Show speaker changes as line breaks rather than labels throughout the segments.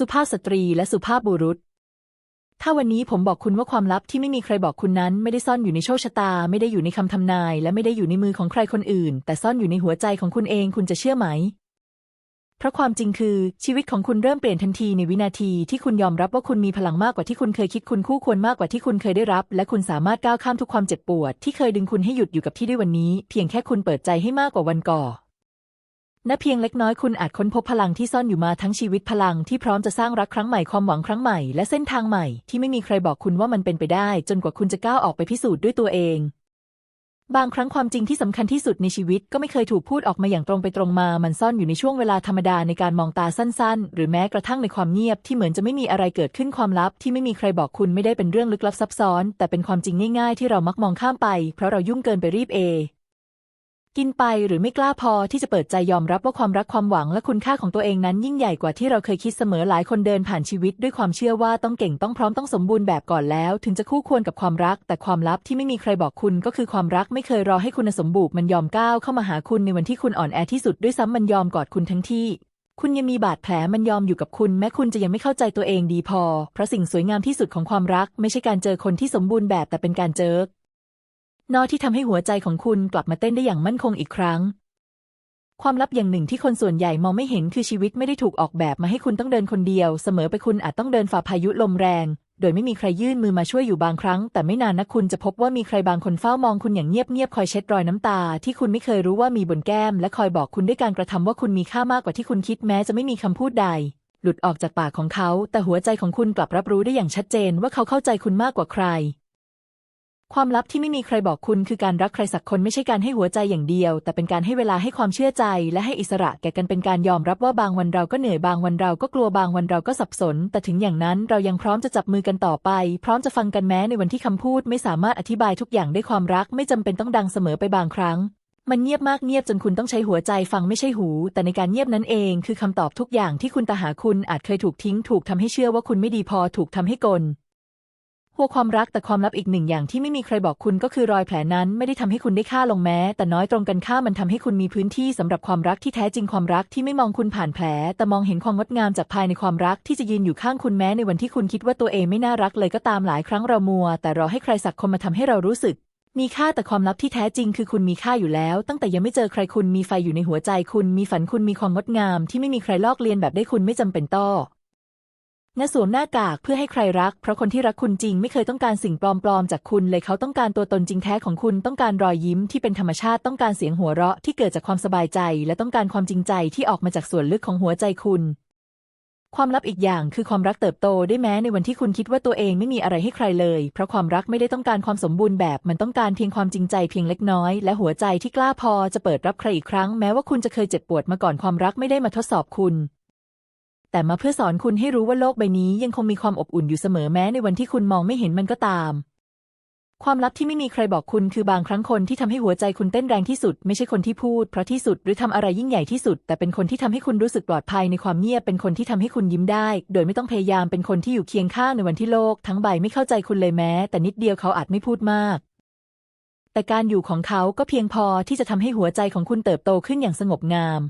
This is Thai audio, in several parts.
สุภาพสตรีและสุภาพบุรุษ ถ้าวันนี้ผมบอกคุณว่าความลับที่ไม่มีใครบอกคุณนั้น ไม่ได้ซ่อนอยู่ในโชคชะตา ไม่ได้อยู่ในคำทำนาย และไม่ได้อยู่ในมือของใครคนอื่น แต่ซ่อนอยู่ในหัวใจของคุณเองคุณจะเชื่อไหม เพราะความจริงคือ ชีวิตของคุณเริ่มเปลี่ยนทันทีในวินาทีที่คุณยอมรับว่าคุณมีพลังมากกว่าที่คุณเคยคิดคุณคู่ควรมากกว่าที่คุณเคยได้รับ และคุณสามารถก้าวข้ามทุกความเจ็บปวด ที่เคยดึงคุณให้หยุดอยู่กับที่ได้วันนี้ เพียงแค่คุณเปิดใจให้มากกว่าวันก่อน ณเพียงเล็กน้อยคุณอาจค้นพบพลังที่ซ่อนอยู่มาทั้งชีวิตพลังที่พร้อมจะสร้างรักครั้งใหม่ความหวังครั้งใหม่และเส้นทางใหม่ที่ไม่มีใครบอกคุณว่ามันเป็นไปได้ จนกว่าคุณจะก้าวออกไปพิสูจน์ด้วยตัวเอง บางครั้งความจริงที่สำคัญที่สุดในชีวิตก็ไม่เคยถูกพูดออกมาอย่างตรงไปตรงมา มันซ่อนอยู่ในช่วงเวลาธรรมดาในการมองตาสั้น ๆ หรือแม้กระทั่งในความเงียบที่เหมือนจะไม่มีอะไรเกิดขึ้นความลับ ที่ไม่มีใครบอกคุณไม่ได้เป็นเรื่องลึกลับซับซ้อน แต่เป็นความจริงง่ายๆ ที่เรามักมองข้ามไป เพราะเรายุ่งเกินไปรีบเอ กินไปหรือไม่กล้าพอที่จะเปิดใจยอมรับว่าความรักความหวังและคุณค่าของตัวเองนั้นยิ่งใหญ่กว่าที่เราเคยคิดเสมอหลายคนเดินผ่านชีวิตด้วยความเชื่อว่าต้องเก่งต้องพร้อมต้องสมบูรณ์แบบก่อนแล้ว ถึงจะคู่ควรกับความรัก แต่ความลับที่ไม่มีใครบอกคุณก็คือความรักไม่เคยรอให้คุณสมบูรณ์มันยอมก้าวเข้ามาหาคุณในวันที่คุณอ่อนแอที่สุดด้วยซ้ำมันยอมกอดคุณทั้งที่คุณยังมีบาดแผลมันยอมอยู่กับคุณแม้คุณจะยังไม่เข้าใจตัวเองดีพอ เพราะสิ่งสวยงามที่สุดของความรัก ไม่ใช่การเจอคนที่สมบูรณ์แบบแต่เป็นการเจอ นอที่ทำให้หัวใจของคุณกลับมาเต้นได้อย่างมั่นคงอีกครั้ง ความลับอย่างหนึ่งที่คนส่วนใหญ่มองไม่เห็นคือชีวิตไม่ได้ถูกออกแบบมาให้คุณต้องเดินคนเดียว เสมอไปคุณอาจต้องเดินฝ่าพายุลมแรง โดยไม่มีใครยื่นมือมาช่วยอยู่บางครั้ง แต่ไม่นานนักคุณจะพบว่ามีใครบางคนเฝ้ามองคุณอย่างเงียบๆคอยเช็ดรอยน้ำตา ที่คุณไม่เคยรู้ว่ามีบนแก้ม และคอยบอกคุณด้วยการกระทำว่าคุณมีค่ามากกว่าที่คุณคิดแม้จะไม่มีคำพูดใดหลุดออกจากปากของเขา แต่หัวใจของคุณกลับรับรู้ได้อย่างชัดเจนว่าเขาเข้าใจคุณมากกว่าใคร ความลับที่ไม่มีใครบอกคุณคือการรักใครสักคนไม่ใช่การให้หัวใจอย่างเดียว แต่เป็นการให้เวลาให้ความเชื่อใจ และให้อิสระแก่กันเป็นการยอมรับว่าบางวันเราก็เหนื่อยบางวันเราก็กลัวบางวันเราก็สับสน แต่ถึงอย่างนั้นเรายังพร้อมจะจับมือกันต่อไป พร้อมจะฟังกันแม้ในวันที่คำพูดไม่สามารถอธิบายทุกอย่างได้ความรักไม่จำเป็นต้องดังเสมอไปบางครั้ง มันเงียบมากเงียบจนคุณต้องใช้หัวใจฟังไม่ใช่หู แต่ในการเงียบนั้นเองคือคำตอบทุกอย่างที่คุณตาหาคุณอาจเคยถูกทิ้ง ถูกทำให้เชื่อว่าคุณไม่ดีพอถูกทำให้กล หัวความรักแต่ความลับอีกหนึ่งอย่างที่ไม่มีใครบอกคุณก็คือรอยแผลนั้นไม่ได้ทำให้คุณได้ค่าลงแม้ แต่น้อยตรงกันข้ามมันทำให้คุณมีพื้นที่สำหรับความรักที่แท้จริงความรักที่ไม่มองคุณผ่านแผล แต่มองเห็นความงดงามจากภายในความรักที่จะยืนอยู่ข้างคุณแม้ในวันที่คุณคิดว่าตัวเองไม่น่ารักเลยก็ตามหลายครั้งเรามัว แต่รอให้ใครสักคนมาทำให้เรารู้สึกมีค่าแต่ความลับที่แท้จริงคือคุณมีค่าอยู่แล้ว ตั้งแต่ยังไม่เจอใครคุณมีไฟอยู่ในหัวใจคุณ มีฝันคุณมีความงดงามที่ไม่มีใครลอกเลียนแบบได้คุณไม่จำเป็นต้อง ณสวมหน้ากากเพื่อให้ใครรัก เพราะคนที่รักคุณจริงไม่เคยต้องการสิ่งปลอมๆจากคุณเลยเขาต้องการตัวตนจริงแท้ของคุณต้องการรอยยิ้มที่เป็นธรรมชาติต้องการเสียงหัวเราะที่เกิดจากความสบายใจ และต้องการความจริงใจที่ออกมาจากส่วนลึกของหัวใจคุณ ความลับอีกอย่างคือความรักเติบโตได้แม้ในวันที่คุณคิดว่าตัวเองไม่มีอะไรให้ใครเลย เพราะความรักไม่ได้ต้องการความสมบูรณ์แบบมันต้องการเพียงความจริงใจเพียงเล็กน้อย และหัวใจที่กล้าพอจะเปิดรับใครอีกครั้งแม้ว่าคุณจะเคยเจ็บปวดมาก่อนความรักไม่ได้มาทดสอบคุณ แต่มาเพื่อสอนคุณให้รู้ว่าโลกใบนี้ยังคงมีความอบอุ่นอยู่เสมอแม้ในวันที่คุณมองไม่เห็นมันก็ตาม ความลับที่ไม่มีใครบอกคุณคือบางครั้งคนที่ทำให้หัวใจคุณเต้นแรงที่สุด ไม่ใช่คนที่พูดเพราะที่สุดหรือทำอะไรยิ่งใหญ่ที่สุด แต่เป็นคนที่ทำให้คุณรู้สึกปลอดภัยในความเงียบเป็นคนที่ทำให้คุณยิ้มได้ โดยไม่ต้องพยายามเป็นคนที่อยู่เคียงข้างในวันที่โลก ทั้งใบไม่เข้าใจคุณเลยแม้ แต่นิดเดียวเขาอาจไม่พูดมาก แต่การอยู่ของเขาก็เพียงพอที่จะทำให้หัวใจของคุณเติบโตขึ้นอย่างสงบงาม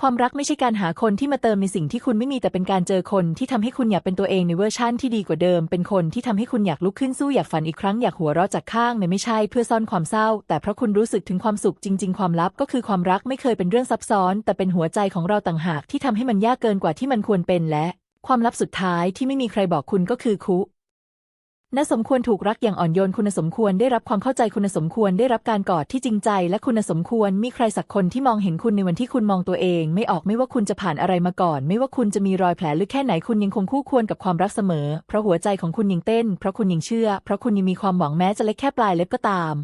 ความรักไม่ใช่การหาคนที่มาเติมในสิ่งที่คุณไม่มีแต่เป็นการเจอคนที่ทำให้คุณอยากเป็นตัวเองในเวอร์ชั่นที่ดีกว่าเดิม เป็นคนที่ทำให้คุณอยากลุกขึ้นสู้อยากฝันอีกครั้งอยากหัวเราะจากข้างในไม่ใช่เพื่อซ่อนความเศร้า แต่เพราะคุณรู้สึกถึงความสุขจริง ๆ ความลับก็คือความรักไม่เคยเป็นเรื่องซับซ้อน แต่เป็นหัวใจของเราต่างหากที่ทำให้มันยากเกินกว่าที่มันควรเป็นและ ความลับสุดท้ายที่ไม่มีใครบอกคุณก็คือคุ น่าสมควรถูกรักอย่างอ่อนโยนคุณสมควรได้รับความเข้าใจคุณสมควรได้รับการกอดที่จริงใจ และคุณสมควรมีใครสักคนที่มองเห็นคุณในวันที่คุณมองตัวเอง ไม่ออกไม่ว่าคุณจะผ่านอะไรมาก่อน ไม่ว่าคุณจะมีรอยแผลลึกแค่ไหนคุณยังคงคู่ควรกับความรักเสมอ เพราะหัวใจของคุณยังเต้น เพราะคุณยังเชื่อ เพราะคุณยังมีความหวังแม้จะเล็กแค่ปลายเล็บก็ตาม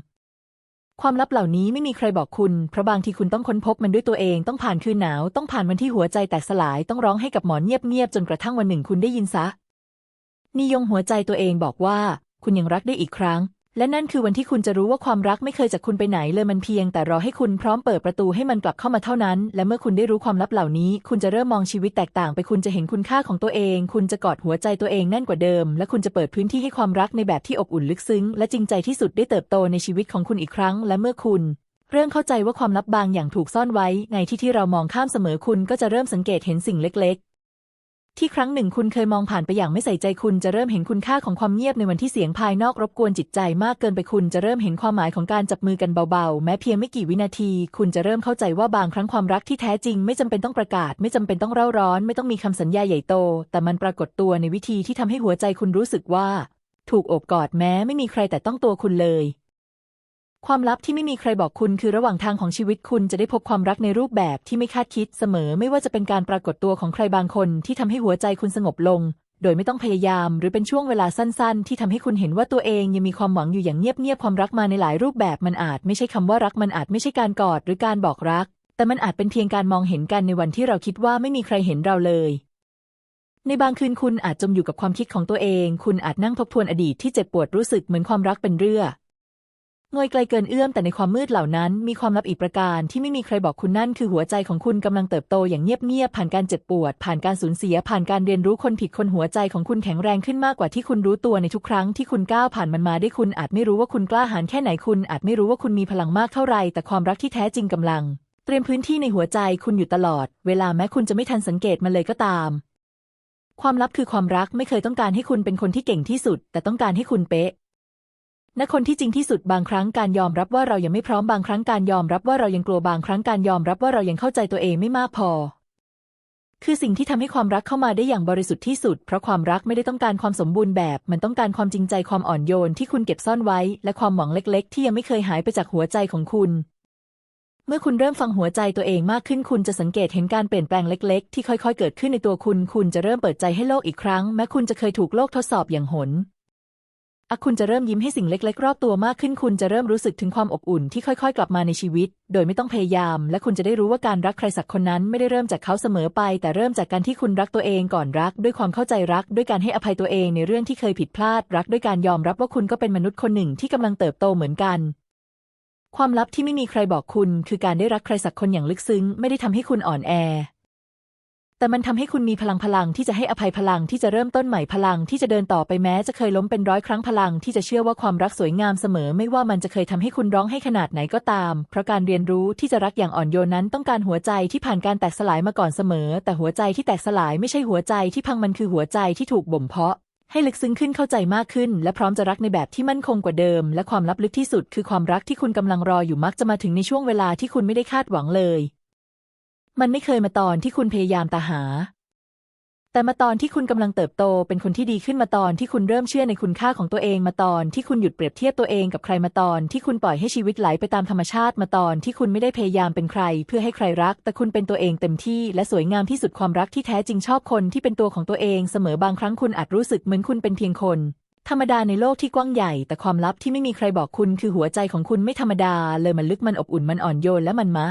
ความลับเหล่านี้ไม่มีใครบอกคุณ เพราะบางทีคุณต้องค้นพบมันด้วยตัวเองต้องผ่านคืนหนาวต้องผ่านวันที่หัวใจแตกสลายต้องร้องให้กับหมอนเงียบๆจนกระทั่งวันหนึ่งคุณได้ยินซะ นิยงหัวใจตัวเองบอกว่า คุณยังรักได้อีกครั้ง และนั่นคือวันที่คุณจะรู้ว่าความรักไม่เคยจากคุณไปไหนเลยมันเพียง แต่รอให้คุณพร้อมเปิดประตูให้มันกลับเข้ามาเท่านั้น และเมื่อคุณได้รู้ความลับเหล่านี้ คุณจะเริ่มมองชีวิตแตกต่างไปคุณจะเห็นคุณค่าของตัวเอง คุณจะกอดหัวใจตัวเองแน่นกว่าเดิม และคุณจะเปิดพื้นที่ให้ความรักในแบบที่อบอุ่นลึกซึ้ง และจริงใจที่สุดได้เติบโตในชีวิตของคุณอีกครั้ง และเมื่อคุณเริ่มเข้าใจว่าความลับบางอย่างถูกซ่อนไว้ ในที่ที่เรามองข้ามเสมอคุณก็จะเริ่มสังเกตเห็นสิ่งเล็ก ที่ครั้งหนึ่งคุณเคยมองผ่านไปอย่างไม่ใส่ใจคุณจะเริ่มเห็นคุณค่าของความเงียบในวันที่เสียงภายนอกรบกวนจิตใจมากเกินไปคุณจะเริ่มเห็นความหมายของการจับมือกันเบาๆ แม้เพียงไม่กี่วินาที คุณจะเริ่มเข้าใจว่าบางครั้งความรักที่แท้จริง ไม่จำเป็นต้องประกาศ ไม่จำเป็นต้องเร่าร้อน ไม่ต้องมีคำสัญญาใหญ่โต แต่มันปรากฏตัวในวิธีที่ทำให้หัวใจคุณรู้สึกว่า ถูกโอบกอดแม้ไม่มีใครแต่ต้องตัวคุณเลย ความลับที่ไม่มีใครบอกคุณคือระหว่างทางของชีวิตคุณจะได้พบความรักในรูปแบบที่ไม่คาดคิดเสมอ ไม่ว่าจะเป็นการปรากฏตัวของใครบางคนที่ทำให้หัวใจคุณสงบลง โดยไม่ต้องพยายาม หรือเป็นช่วงเวลาสั้น ๆ ที่ทำให้คุณเห็นว่าตัวเองยังมีความหวังอยู่อย่างเงียบๆความรักมาในหลายรูปแบบมันอาจไม่ใช่คำว่ารักมันอาจไม่ใช่การกอดหรือการบอกรัก แต่มันอาจเป็นเพียงการมองเห็นกันในวันที่เราคิดว่าไม่มีใครเห็นเราเลยในบางคืนคุณอาจจมอยู่กับความคิดของตัวเอง คุณอาจนั่งทบทวนอดีตที่เจ็บปวดรู้สึกเหมือนความรักเป็นเรื่อ งอยไกลเกินเอื้อมแต่ในความมืดเหล่านั้น มีความลับอีกประการที่ไม่มีใครบอกคุณนั่นคือหัวใจของคุณกำลังเติบโตอย่างเงียบๆผ่านการเจ็บปวด ผ่านการสูญเสีย ผ่านการเรียนรู้คนผิดคนหัวใจของคุณแข็งแรงขึ้นมากกว่าที่คุณรู้ตัวในทุกครั้งที่คุณก้าวผ่านมันมาได้คุณอาจไม่รู้ว่าคุณกล้าหาญแค่ไหนคุณอาจไม่รู้ว่าคุณมีพลังมากเท่าไร แต่ความรักที่แท้จริงกำลัง เตรียมพื้นที่ในหัวใจคุณอยู่ตลอด เวลาแม้คุณจะไม่ทันสังเกตมันเลยก็ตาม ความลับคือความรักไม่เคยต้องการให้คุณเป็นคนที่เก่งที่สุด แต่ต้องการให้คุณเป๊ะ ณคนที่จริงที่สุดบางครั้งการยอมรับว่าเรายังไม่พร้อมบางครั้งการยอมรับว่าเรายังกลัวบางครั้งการยอมรับว่าเรายังเข้าใจตัวเองไม่มากพอ คือสิ่งที่ทำให้ความรักเข้ามาได้อย่างบริสุทธิ์ที่สุด เพราะความรักไม่ได้ต้องการความสมบูรณ์แบบ มันต้องการความจริงใจความอ่อนโยนที่คุณเก็บซ่อนไว้ และความหวังเล็ก ๆ ที่ยังไม่เคยหายไปจากหัวใจของคุณ เมื่อคุณเริ่มฟังหัวใจตัวเองมากขึ้น คุณจะสังเกตเห็นการเปลี่ยนแปลงเล็ก ๆ ที่ค่อย ๆ เกิดขึ้นในตัวคุณ คุณจะเริ่มเปิดใจให้โลกอีกครั้ง แม้คุณจะเคยถูกโลกทดสอบอย่างหน อะคุณจะเริ่มยิ้มให้สิ่งเล็ก ๆ รอบตัวมากขึ้น คุณจะเริ่มรู้สึกถึงความอบอุ่นที่ค่อย ๆ กลับมาในชีวิต โดยไม่ต้องพยายาม และคุณจะได้รู้ว่าการรักใครสักคนนั้นไม่ได้เริ่มจากเขาเสมอไป แต่เริ่มจากการที่คุณรักตัวเองก่อนรัก ด้วยความเข้าใจรัก ด้วยการให้อภัยตัวเองในเรื่องที่เคยผิดพลาด รักด้วยการยอมรับว่าคุณก็เป็นมนุษย์คนหนึ่งที่กำลังเติบโตเหมือนกัน ความลับที่ไม่มีใครบอกคุณ คือการได้รักใครสักคนอย่างลึกซึ้ง ไม่ได้ทำให้คุณอ่อนแอ แต่มันทำให้คุณมีพลังพลังที่จะให้อภัยพลังที่จะเริ่มต้นใหม่พลังที่จะเดินต่อไปแม้จะเคยล้มเป็นร้อยครั้งพลังที่จะเชื่อว่าความรักสวยงามเสมอ ไม่ว่ามันจะเคยทำให้คุณร้องให้ขนาดไหนก็ตาม เพราะการเรียนรู้ที่จะรักอย่างอ่อนโยนนั้นต้องการหัวใจที่ผ่านการแตกสลายมาก่อนเสมอ แต่หัวใจที่แตกสลายไม่ใช่หัวใจที่พังมันคือหัวใจที่ถูกบ่มเพาะให้ลึกซึ้งขึ้นเข้าใจมากขึ้น และพร้อมจะรักในแบบที่มั่นคงกว่าเดิม และความลับลึกที่สุด คือความรักที่คุณกำลังรออยู่มักจะมาถึงในช่วงเวลาที่คุณไม่ได้คาดหวังเลย มันไม่เคยมาตอนที่คุณพยายามตาหา แต่มาตอนที่คุณกำลังเติบโตเป็นคนที่ดีขึ้นมาตอนที่คุณเริ่มเชื่อในคุณค่าของตัวเองมาตอนที่คุณหยุดเปรียบเทียบตัวเองกับใครมาตอนที่คุณปล่อยให้ชีวิตไหลไปตามธรรมชาติมาตอนที่คุณไม่ได้พยายามเป็นใคร เพื่อให้ใครรัก แต่คุณเป็นตัวเองเต็มที่และสวยงามที่สุดความรักที่แท้จริงชอบคนที่เป็นตัวของตัวเองเสมอบางครั้งคุณอาจรู้สึกเหมือนคุณเป็นเพียงคนธรรมดาในโลกที่กว้างใหญ่ แต่ความลับที่ไม่มีใครบอกคุณคือหัวใจของคุณไม่ธรรมดา เลยมันลึกมันอบอุ่นมันอ่อนโยนและมันมะ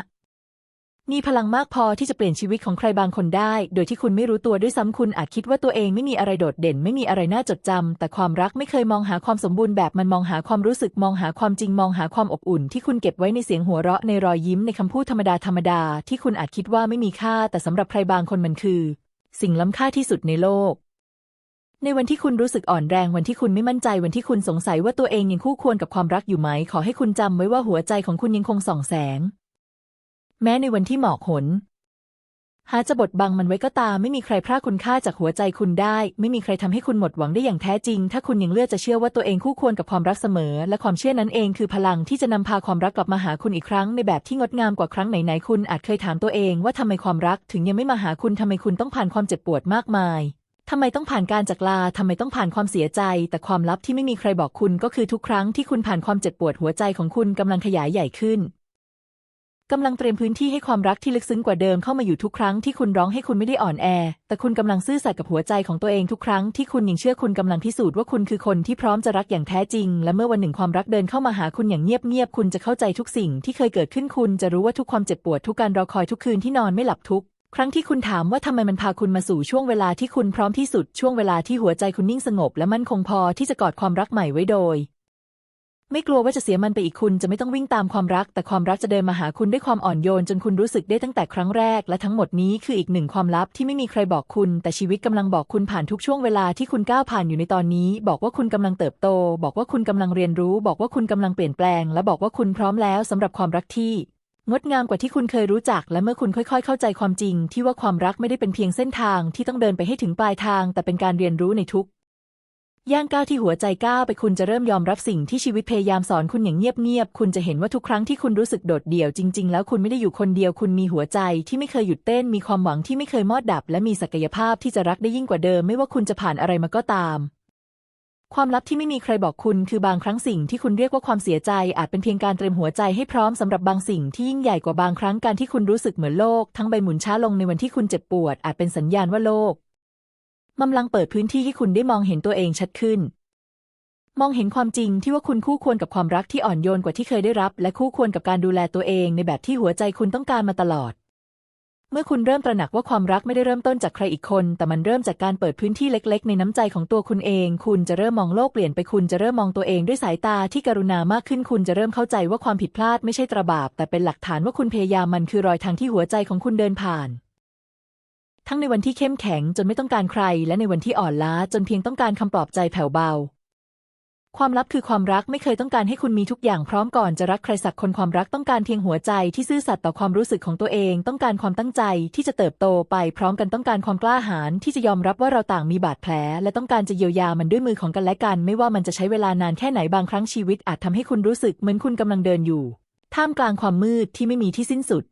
มีพลังมากพอที่จะเปลี่ยนชีวิตของใครบางคนได้ โดยที่คุณไม่รู้ตัวด้วยซ้ำคุณอาจคิดว่าตัวเองไม่มีอะไรโดดเด่น ไม่มีอะไรน่าจดจำแต่ความรักไม่เคยมองหาความสมบูรณ์แบบมันมองหาความรู้สึกมองหาความจริงมองหาความอบอุ่น ที่คุณเก็บไว้ในเสียงหัวเราะในรอยยิ้มในคำพูดธรรมดาธรรมดาที่คุณอาจคิดว่าไม่มีค่า แต่สำหรับใครบางคนมันคือ สิ่งล้ำค่าที่สุดในโลกในวันที่คุณรู้สึกอ่อนแรงวันที่คุณไม่มั่นใจวันที่คุณสงสัยว่าตัวเองยังคู่ควรกับความรักอยู่ไหม ขอให้คุณจำไว้ว่าหัวใจของคุณยังคงส่องแสง แม้ในวันที่หมอกหน หาจะบดบังมันไว้ก็ตามไม่มีใครพรากคุณค่าจากหัวใจคุณได้ ไม่มีใครทำให้คุณหมดหวังได้อย่างแท้จริง ถ้าคุณยังเลือกจะเชื่อว่าตัวเองคู่ควรกับความรักเสมอ และความเชื่อนั้นเองคือพลังที่จะนำพาความรักกลับมาหาคุณอีกครั้งในแบบที่งดงามกว่าครั้งไหนๆคุณอาจเคยถามตัวเองว่าทำไมความรักถึงยังไม่มาหาคุณทำไมคุณต้องผ่านความเจ็บปวดมากมายทำไมต้องผ่านการจากลา ทำไมต้องผ่านความเสียใจ แต่ความลับที่ไม่มีใครบอกคุณก็คือทุกครั้งที่คุณผ่านความเจ็บปวดหัวใจของคุณกำลังขยายใหญ่ขึ้น กำลังเตรียมพื้นที่ให้ความรักที่ลึกซึ้งกว่าเดิมเข้ามาอยู่ทุกครั้งที่คุณร้องให้คุณไม่ได้อ่อนแอ แต่คุณกำลังซื่อสัตย์กับหัวใจของตัวเองทุกครั้งที่คุณยังเชื่อคุณกำลังพิสูจน์ว่าคุณคือคนที่พร้อมจะรักอย่างแท้จริง และเมื่อวันหนึ่งความรักเดินเข้ามาหาคุณอย่างเงียบๆคุณจะเข้าใจทุกสิ่งที่เคยเกิดขึ้นคุณจะรู้ว่าทุกความเจ็บปวดทุกการรอคอยทุกคืนที่นอนไม่หลับทุกครั้งที่คุณถามว่าทำไมมันพาคุณมาสู่ช่วงเวลาที่คุณพร้อมที่สุดช่วงเวลาที่หัวใจคุณนิ่งสงบ และมั่นคงพอที่จะกอดความรักใหม่ไว้โดย ไม่กลัวว่าจะเสียมันไปอีกคุณจะไม่ต้องวิ่งตามความรัก แต่ความรักจะเดินมาหาคุณด้วยความอ่อนโยน จนคุณรู้สึกได้ตั้งแต่ครั้งแรก และทั้งหมดนี้คืออีกหนึ่งความลับที่ไม่มีใครบอกคุณ แต่ชีวิตกำลังบอกคุณผ่านทุกช่วงเวลาที่คุณก้าวผ่านอยู่ในตอนนี้ บอกว่าคุณกำลังเติบโต บอกว่าคุณกำลังเรียนรู้ บอกว่าคุณกำลังเปลี่ยนแปลง และบอกว่าคุณพร้อมแล้วสำหรับความรักที่งดงามกว่าที่คุณเคยรู้จัก และเมื่อคุณค่อย ๆ เข้าใจความจริง ที่ว่าความรักไม่ได้เป็นเพียงเส้นทางที่ต้องเดินไปให้ถึงปลายทาง แต่เป็นการเรียนรู้ในทุก ย่างก้าวที่หัวใจก้าวไปคุณจะเริ่มยอมรับสิ่งที่ชีวิตพยายามสอนคุณอย่างเงียบๆ คุณจะเห็นว่าทุกครั้งที่คุณรู้สึกโดดเดี่ยวจริงๆ แล้วคุณไม่ได้อยู่คนเดียว คุณมีหัวใจที่ไม่เคยหยุดเต้น มีความหวังที่ไม่เคยมอดดับ และมีศักยภาพที่จะรักได้ยิ่งกว่าเดิม ไม่ว่าคุณจะผ่านอะไรมาก็ตาม ความลับที่ไม่มีใครบอกคุณคือบางครั้งสิ่งที่คุณเรียกว่าความเสียใจ อาจเป็นเพียงการเตรียมหัวใจให้พร้อมสำหรับบางสิ่งที่ยิ่งใหญ่กว่าบางครั้งการที่คุณรู้สึกเหมือนโลก ทั้งใบหมุนช้าลงในวันที่คุณเจ็บปวด อาจเป็นสัญญาณว่าโลก กำลังเปิดพื้นที่ให้คุณได้มองเห็นตัวเองชัดขึ้น มองเห็นความจริงที่ว่าคุณคู่ควรกับความรักที่อ่อนโยนกว่าที่เคยได้รับ และคู่ควรกับการดูแลตัวเองในแบบที่หัวใจคุณต้องการมาตลอด เมื่อคุณเริ่มตระหนักว่าความรักไม่ได้เริ่มต้นจากใครอีกคน แต่มันเริ่มจากการเปิดพื้นที่เล็ก ๆ ในน้ำใจของตัวคุณเอง คุณจะเริ่มมองโลกเปลี่ยนไปคุณจะเริ่มมองตัวเองด้วยสายตาที่กรุณามากขึ้น คุณจะเริ่มเข้าใจว่าความผิดพลาดไม่ใช่ตราบาปแต่เป็นหลักฐานว่าคุณพยายามมันคือรอยทางที่หัวใจของคุณเดินผ่าน ทั้งในวันที่เข้มแข็งจนไม่ต้องการใคร และในวันที่อ่อนล้าจนเพียงต้องการคำปลอบใจแผ่วเบา ความลับคือความรักไม่เคยต้องการให้คุณมีทุกอย่างพร้อมก่อนจะรักใครสักคนความรักต้องการเพียงหัวใจที่ซื่อสัตย์ต่อความรู้สึกของตัวเอง ต้องการความตั้งใจที่จะเติบโตไปพร้อมกันต้องการความกล้าหาญที่จะยอมรับว่าเราต่างมีบาดแผล และต้องการจะเยียวยามันด้วยมือของกันและกัน ไม่ว่ามันจะใช้เวลานานแค่ไหนบางครั้งชีวิตอาจทำให้คุณรู้สึกเหมือนคุณกำลังเดินอยู่ ท่ามกลางความมืดที่ไม่มีที่สิ้นสุด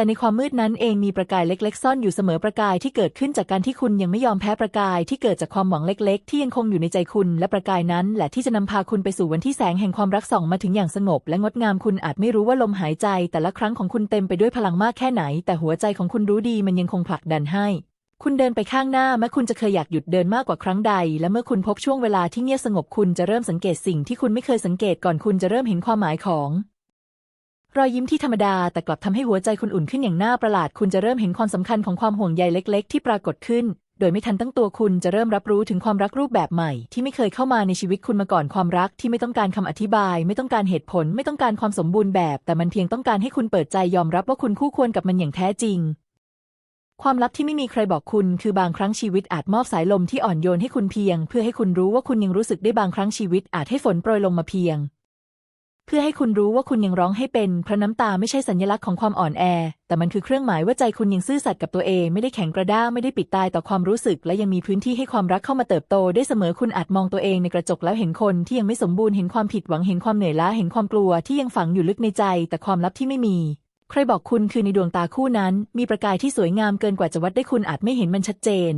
แต่ในความมืดนั้นเองมีประกายเล็ก ๆ ซ่อนอยู่เสมอประกายที่เกิดขึ้นจากการที่คุณยังไม่ยอมแพ้ประกายที่เกิดจากความหวังเล็ก ๆ ที่ยังคงอยู่ในใจคุณ และประกายนั้นแหละที่จะนำพาคุณไปสู่วันที่แสงแห่งความรักส่องมาถึงอย่างสงบ และงดงามคุณอาจไม่รู้ว่าลมหายใจ แต่ละครั้งของคุณเต็มไปด้วยพลังมากแค่ไหน แต่หัวใจของคุณรู้ดีมันยังคงผลักดันให้ คุณเดินไปข้างหน้าแม้คุณจะเคยอยากหยุดเดินมากกว่าครั้งใด และเมื่อคุณพบช่วงเวลาที่เงียบสงบคุณจะเริ่มสังเกตสิ่งที่คุณไม่เคยสังเกตก่อนคุณจะเริ่มเห็นความหมายของ รอยยิ้มที่ธรรมดาแต่กลับทำให้หัวใจคุณอุ่นขึ้นอย่างน่าประหลาด คุณจะเริ่มเห็นความสำคัญของความห่วงใยเล็ก ๆ ที่ปรากฏขึ้น โดยไม่ทันตั้งตัวคุณจะเริ่มรับรู้ถึงความรักรูปแบบใหม่ ที่ไม่เคยเข้ามาในชีวิตคุณมาก่อนความรักที่ไม่ต้องการคำอธิบาย ไม่ต้องการเหตุผล ไม่ต้องการความสมบูรณ์แบบ แต่มันเพียงต้องการให้คุณเปิดใจยอมรับว่าคุณคู่ควรกับมันอย่างแท้จริง ความลับที่ไม่มีใครบอกคุณ คือบางครั้งชีวิตอาจมอบสายลมที่อ่อนโยนให้คุณเพียง เพื่อให้คุณรู้ว่าคุณยังรู้สึกได้บางครั้งชีวิตอาจให้ฝนโปรยลงมาเพียง พื่อให้คุณรู้ว่าคุณยังร้องให้เป็นเพราะน้ำตาไม่ใช่สัญลักษณ์ของความอ่อนแอ แต่มันคือเครื่องหมายว่าใจคุณยังซื่อสัตย์กับตัวเองไม่ได้แข็งกระด้างไม่ได้ปิดตายต่อความรู้สึก และยังมีพื้นที่ให้ความรักเข้ามาเติบโต ได้เสมอคุณอาจมองตัวเองในกระจกแล้วเห็นคนที่ยังไม่สมบูรณ์เห็นความผิดหวังเห็นความเหนื่อยล้าเห็นความกลัวที่ยังฝังอยู่ลึกในใจ แต่ความลับที่ไม่มี ใครบอกคุณคือในดวงตาคู่นั้น มีประกายที่สวยงามเกินกว่าจะวัดได้คุณอาจไม่เห็นมันชัดเจน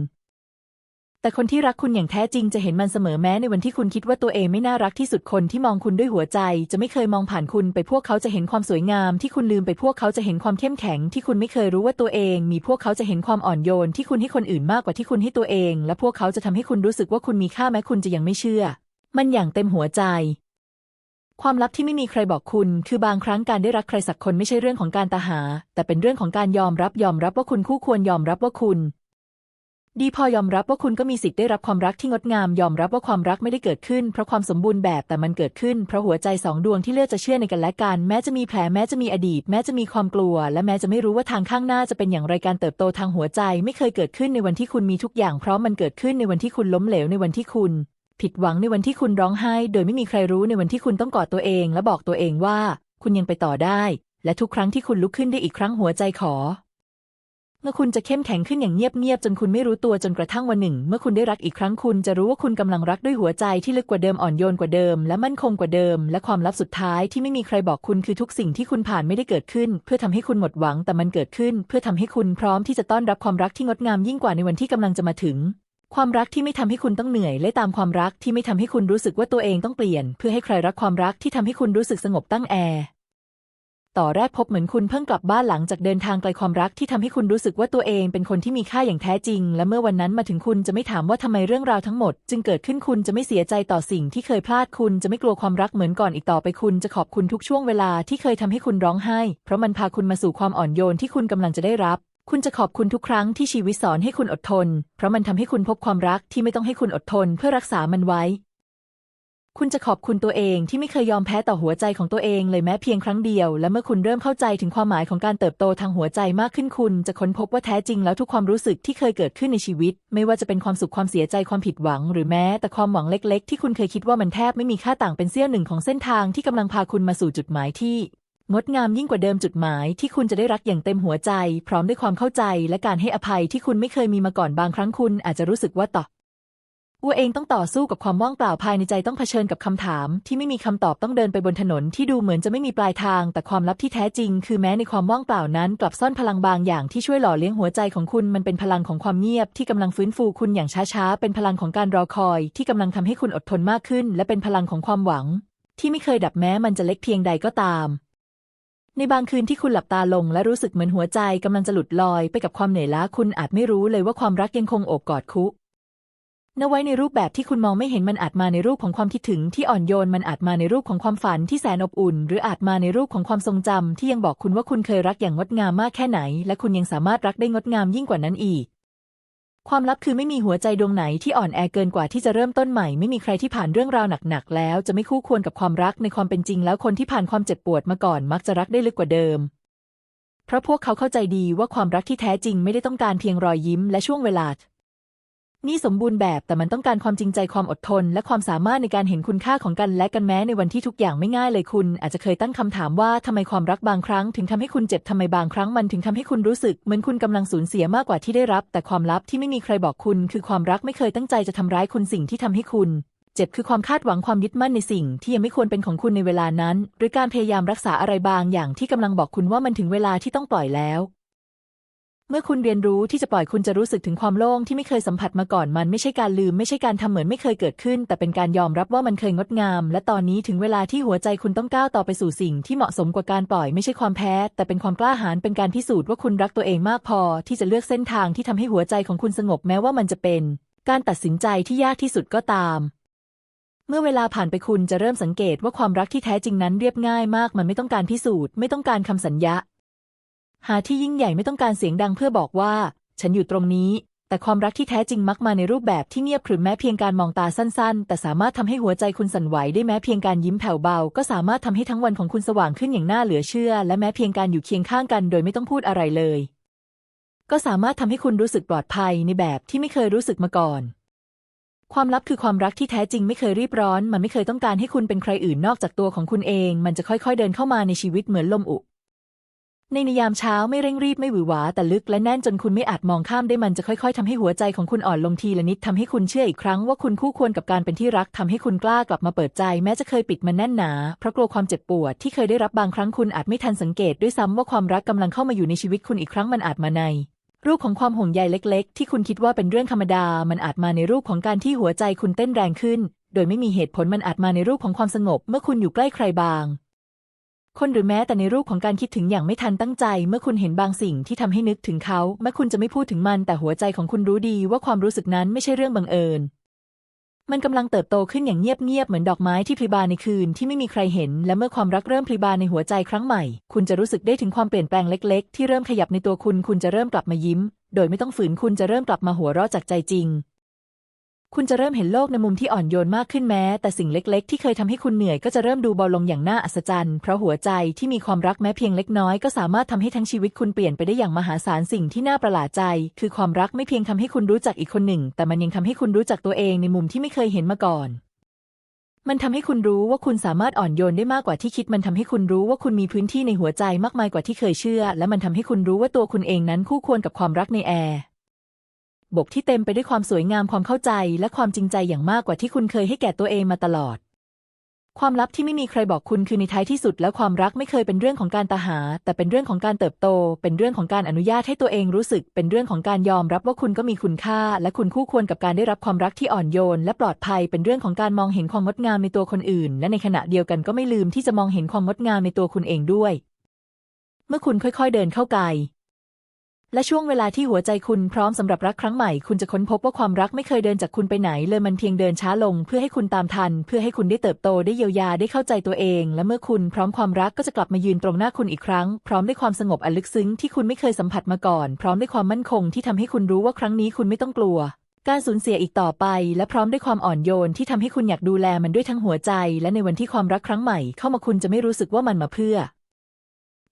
แต่คนที่รักคุณอย่างแท้จริงจะเห็นมันเสมอแม้ในวันที่คุณคิดว่าตัวเองไม่น่ารักที่สุดคนที่มองคุณด้วยหัวใจ จะไม่เคยมองผ่านคุณไปพวกเขาจะเห็นความสวยงาม ที่คุณลืมไปพวกเขาจะเห็นความเข้มแข็ง ที่คุณไม่เคยรู้ว่าตัวเอง มีพวกเขาจะเห็นความอ่อนโยน ที่คุณให้คนอื่นมากกว่าที่คุณให้ตัวเอง และพวกเขาจะทำให้คุณรู้สึกว่าคุณมีค่าแม้คุณจะยังไม่เชื่อ มันอย่างเต็มหัวใจความลับที่ไม่มีใครบอกคุณ คือบางครั้งการได้รักใครสักคนไม่ใช่เรื่องของการตาหา แต่เป็นเรื่องของการยอมรับยอมรับว่าคุณคู่ควรยอมรับว่าคุณ ดีพอยอมรับว่าคุณก็มีสิทธิ์ได้รับความรักที่งดงาม ยอมรับว่าความรักไม่ได้เกิดขึ้น เพราะความสมบูรณ์แบบแต่มันเกิดขึ้นเพราะหัวใจสองดวงที่เลือกจะเชื่อในกันและกัน แม้จะมีแผลแม้จะมีอดีต แม้จะมีความกลัว และแม้จะไม่รู้ว่าทางข้างหน้าจะเป็นอย่างไรการเติบโตทางหัวใจ ไม่เคยเกิดขึ้นในวันที่คุณมีทุกอย่างพร้อมมันเกิดขึ้นในวันที่คุณล้มเหลวในวันที่คุณ ผิดหวังในวันที่คุณร้องไห้ โดยไม่มีใครรู้ในวันที่คุณต้องกอดตัวเอง และบอกตัวเองว่า คุณยังไปต่อได้ และทุกครั้งที่คุณลุกขึ้นได้อีกครั้งหัวใจขอ เมื่อคุณจะเข้มแข็งขึ้นอย่างเงียบๆจนคุณไม่รู้ตัวจนกระทั่งวันหนึ่ง เมื่อคุณได้รักอีกครั้งคุณจะรู้ว่าคุณกำลังรักด้วยหัวใจที่ลึกกว่าเดิมอ่อนโยนกว่าเดิม และมั่นคงกว่าเดิม และความลับสุดท้ายที่ไม่มีใครบอกคุณคือทุกสิ่งที่คุณผ่านไม่ได้เกิดขึ้น เพื่อทำให้คุณหมดหวังแต่มันเกิดขึ้น เพื่อทำให้คุณพร้อมที่จะต้อนรับความรักที่งดงามยิ่งกว่าในวันที่กำลังจะมาถึง ความรักที่ไม่ทำให้คุณต้องเหนื่อยและตามความรักที่ไม่ทำให้คุณรู้สึกว่าตัวเองต้องเปลี่ยน เพื่อให้ใครรักความรักที่ทำให้คุณรู้สึกสงบตั้งแอ ต่อแรกพบเหมือนคุณเพิ่งกลับบ้านหลังจากเดินทางไกลความรักที่ทำให้คุณรู้สึกว่าตัวเองเป็นคนที่มีค่าอย่างแท้จริง และเมื่อวันนั้นมาถึงคุณจะไม่ถามว่าทำไมเรื่องราวทั้งหมด จึงเกิดขึ้นคุณจะไม่เสียใจต่อสิ่งที่เคยพลาดคุณจะไม่กลัวความรักเหมือนก่อนอีกต่อไปคุณจะขอบคุณทุกช่วงเวลาที่เคยทำให้คุณร้องไห้ เพราะมันพาคุณมาสู่ความอ่อนโยนที่คุณกำลังจะได้รับ คุณจะขอบคุณทุกครั้งที่ชีวิตสอนให้คุณอดทน เพราะมันทำให้คุณพบความรักที่ไม่ต้องให้คุณอดทน เพื่อรักษามันไว้ คุณจะขอบคุณตัวเองที่ไม่เคยยอมแพ้ต่อหัวใจของตัวเองเลยแม้เพียงครั้งเดียว และเมื่อคุณเริ่มเข้าใจถึงความหมายของการเติบโตทางหัวใจมากขึ้นคุณ จะค้นพบว่าแท้จริงแล้วทุกความรู้สึกที่เคยเกิดขึ้นในชีวิต ไม่ว่าจะเป็นความสุขความเสียใจความผิดหวัง หรือแม้แต่ความหวังเล็ก ๆ ที่คุณเคยคิดว่ามันแทบไม่มีค่าต่างเป็นเสี้ยวหนึ่งของเส้นทางที่กำลังพาคุณมาสู่จุดหมายที่งดงามยิ่งกว่าเดิมจุดหมายที่คุณจะได้รักอย่างเต็มหัวใจ พร้อมด้วยความเข้าใจและการให้อภัยที่คุณไม่เคยมีมาก่อนบางครั้งคุณอาจจะรู้สึกว่าต่อ วัวเองต้องต่อสู้กับความว่างเปล่าภายในใจต้องเผชิญกับคำถาม ที่ไม่มีคำตอบต้องเดินไปบนถนนที่ดูเหมือนจะไม่มีปลายทาง แต่ความลับที่แท้จริง คือแม้ในความว่างเปล่านั้น กลับซ่อนพลังบางอย่างที่ช่วยหล่อเลี้ยงหัวใจของคุณมันเป็นพลังของความเงียบที่กำลังฟื้นฟูคุณอย่างช้าๆ เป็นพลังของการรอคอย ที่กำลังทำให้คุณอดทนมากขึ้น และเป็นพลังของความหวัง ที่ไม่เคยดับแม้มันจะเล็กเพียงใดก็ตาม ในบางคืนที่คุณหลับตาลง และรู้สึกเหมือนหัวใจกำลังจะหลุดลอย ไปกับความเหนื่อยล้าคุณอาจไม่รู้เลยว่าความรักยังคงโอบกอดคุ นไว้ในรูปแบบที่คุณมองไม่เห็นมันอาจมาในรูปของความคิดถึงที่อ่อนโยน มันอาจมาในรูปของความฝันที่แสนอบอุ่น หรืออาจมาในรูปของความทรงจำที่ยังบอกคุณว่าคุณเคยรักอย่างงดงามมากแค่ไหน และคุณยังสามารถรักได้งดงามยิ่งกว่านั้นอีก ความลับคือไม่มีหัวใจดวงไหนที่อ่อนแอเกินกว่าที่จะเริ่มต้นใหม่ ไม่มีใครที่ผ่านเรื่องราวหนักๆแล้ว จะไม่คู่ควรกับความรักในความเป็นจริง แล้วคนที่ผ่านความเจ็บปวดมาก่อนมักจะรักได้ลึกกว่าเดิมเพราะพวกเขาเข้าใจดีว่าความรักที่แท้จริงไม่ได้ต้องการเพียงรอยยิ้มและช่วงเวลา นี่สมบูรณ์แบบแต่มันต้องการความจริงใจความอดทน และความสามารถในการเห็นคุณค่าของกันและกันแม้ในวันที่ทุกอย่างไม่ง่ายเลยคุณ อาจจะเคยตั้งคำถามว่าทำไมความรักบางครั้ง ถึงทำให้คุณเจ็บทำไมบางครั้งมันถึงทำให้คุณรู้สึกเหมือนคุณกำลังสูญเสียมากกว่าที่ได้รับ แต่ความลับที่ไม่มีใครบอกคุณ คือความรักไม่เคยตั้งใจจะทำร้ายคุณสิ่งที่ทำให้คุณเจ็บคือความคาดหวังความยึดมั่นในสิ่งที่ยังไม่ควรเป็นของคุณในเวลานั้น หรือการพยายามรักษาอะไรบางอย่างที่กำลังบอกคุณว่ามันถึงเวลาที่ต้องปล่อยแล้ว เมื่อคุณเรียนรู้ที่จะปล่อยคุณจะรู้สึกถึงความโล่งที่ไม่เคยสัมผัสมาก่อนมันไม่ใช่การลืม ไม่ใช่การทำเหมือนไม่เคยเกิดขึ้น แต่เป็นการยอมรับว่ามันเคยงดงาม และตอนนี้ถึงเวลาที่หัวใจคุณต้องก้าวต่อไปสู่สิ่งที่เหมาะสมกว่าการปล่อยไม่ใช่ความแพ้ แต่เป็นความกล้าหาญเป็นการพิสูจน์ว่าคุณรักตัวเองมากพอ ที่จะเลือกเส้นทางที่ทำให้หัวใจของคุณสงบแม้ว่ามันจะเป็น การตัดสินใจที่ยากที่สุดก็ตามเมื่อเวลาผ่านไปคุณจะเริ่มสังเกตว่าความรักที่แท้จริงนั้นเรียบง่ายมาก มันไม่ต้องการพิสูจน์ ไม่ต้องการคำสัญญา หาที่ยิ่งใหญ่ไม่ต้องการเสียงดังเพื่อบอกว่า ฉันอยู่ตรงนี้ แต่ความรักที่แท้จริงมักมาในรูปแบบที่เงียบขรึมแม้เพียงการมองตาสั้น ๆ แต่สามารถทำให้หัวใจคุณสั่นไหวได้แม้เพียงการยิ้มแผ่วเบา ก็สามารถทำให้ทั้งวันของคุณสว่างขึ้นอย่างน่าเหลือเชื่อ และแม้เพียงการอยู่เคียงข้างกันโดยไม่ต้องพูดอะไรเลย ก็สามารถทำให้คุณรู้สึกปลอดภัยในแบบที่ไม่เคยรู้สึกมาก่อนความลับคือความรักที่แท้จริงไม่เคยรีบร้อน มันไม่เคยต้องการให้คุณเป็นใครอื่นนอกจากตัวของคุณเอง มันจะค่อยๆเดินเข้ามาในชีวิตเหมือนลมอุ ในนิยามเช้าไม่เร่งรีบไม่หวือหวาแต่ลึกและแน่นจนคุณไม่อาจมองข้ามได้มันจะค่อยๆทำให้หัวใจของคุณอ่อนลงทีละนิดทำให้คุณเชื่ออีกครั้งว่าคุณคู่ควรกับการเป็นที่รักทำให้คุณกล้ากลับมาเปิดใจแม้จะเคยปิดมันแน่นหนา เพราะกลัวความเจ็บปวดที่เคยได้รับบางครั้งคุณอาจไม่ทันสังเกตด้วยซ้ำว่าความรักกำลังเข้ามาอยู่ในชีวิตคุณอีกครั้งมันอาจมาในรูปของความห่วงใยเล็ก ๆ ที่คุณคิดว่าเป็นเรื่องธรรมดา มันอาจมาในรูปของการที่หัวใจคุณเต้นแรงขึ้น โดยไม่มีเหตุผลมันอาจมาในรูปของความสงบ เมื่อคุณอยู่ใกล้ใครบาง คนหรือแม้แต่ในรูปของการคิดถึงอย่างไม่ทันตั้งใจ เมื่อคุณเห็นบางสิ่งที่ทำให้นึกถึงเขาแม้คุณจะไม่พูดถึงมันแต่หัวใจของคุณรู้ดีว่าความรู้สึกนั้นไม่ใช่เรื่องบังเอิญ มันกำลังเติบโตขึ้นอย่างเงียบๆเหมือนดอกไม้ที่พลิบานในคืนที่ไม่มีใครเห็น และเมื่อความรักเริ่มพลิบานในหัวใจครั้งใหม่ คุณจะรู้สึกได้ถึงความเปลี่ยนแปลงเล็ก ๆ ที่เริ่มขยับในตัวคุณ คุณจะเริ่มกลับมายิ้ม โดยไม่ต้องฝืนคุณจะเริ่มกลับมาหัวเราะจากใจจริง คุณจะเริ่มเห็นโลกในมุมที่อ่อนโยนมากขึ้นแม้ แต่สิ่งเล็ก ๆ ที่เคยทำให้คุณเหนื่อยก็จะเริ่มดูเบาลงอย่างน่าอัศจรรย์เพราะหัวใจที่มีความรักแม้เพียงเล็กน้อยก็สามารถทำให้ทั้งชีวิตคุณเปลี่ยนไปได้อย่างมหาศาลสิ่งที่น่าประหลาดใจ คือความรักไม่เพียงทำให้คุณรู้จักอีกคนหนึ่ง แต่มันยังทำให้คุณรู้จักตัวเองในมุมที่ไม่เคยเห็นมาก่อนมันทำให้คุณรู้ว่าคุณสามารถอ่อนโยนได้มากกว่าที่คิด มันทำให้คุณรู้ว่าคุณมีพื้นที่ในหัวใจมากมายกว่าที่เคยเชื่อ และมันทำให้คุณรู้ว่าตัวคุณเองนั้นคู่ควรกับความรักในแอร์ บกที่เต็มไปด้วยความสวยงามความเข้าใจและความจริงใจอย่างมากกว่าที่คุณเคยให้แก่ตัวเองมาตลอด ความลับที่ไม่มีใครบอกคุณคือในท้ายที่สุด แล้วความรักไม่เคยเป็นเรื่องของการตาหา แต่เป็นเรื่องของการเติบโต เป็นเรื่องของการอนุญาตให้ตัวเองรู้สึก เป็นเรื่องของการยอมรับว่าคุณก็มีคุณค่า และคุณคู่ควรกับการได้รับความรักที่อ่อนโยน และปลอดภัย เป็นเรื่องของการมองเห็นความงดงามในตัวคนอื่น และในขณะเดียวกันก็ไม่ลืมที่จะมองเห็นความงดงามในตัวคุณเองด้วย เมื่อคุณค่อย ๆ เดินเข้าไกล และช่วงเวลาที่หัวใจคุณพร้อมสำหรับรักครั้งใหม่ คุณจะค้นพบว่าความรักไม่เคยเดินจากคุณไปไหน เลยมันเพียงเดินช้าลง เพื่อให้คุณตามทัน เพื่อให้คุณได้เติบโตได้เยียวยาได้เข้าใจตัวเอง และเมื่อคุณพร้อมความรักก็จะกลับมายืนตรงหน้าคุณอีกครั้ง พร้อมด้วยความสงบอันลึกซึ้งที่คุณไม่เคยสัมผัสมาก่อน พร้อมด้วยความมั่นคงที่ทำให้คุณรู้ว่าครั้งนี้คุณไม่ต้องกลัว การสูญเสียอีกต่อไป และพร้อมด้วยความอ่อนโยนที่ทำให้คุณอยากดูแลมันด้วยทั้งหัวใจ และในวันที่ความรักครั้งใหม่เข้ามาคุณจะไม่รู้สึกว่ามันมาเพื่อ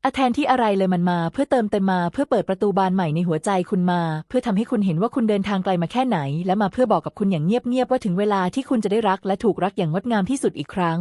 อแทนที่อะไรเลยมันมา เพื่อเติมเต็มมาเพื่อเปิดประตูบานใหม่ในหัวใจคุณมา เพื่อทำให้คุณเห็นว่าคุณเดินทางไกลมาแค่ไหน และมาเพื่อบอกกับคุณอย่างเงียบๆว่าถึงเวลาที่คุณจะได้รักและถูกรักอย่างงดงามที่สุดอีกครั้ง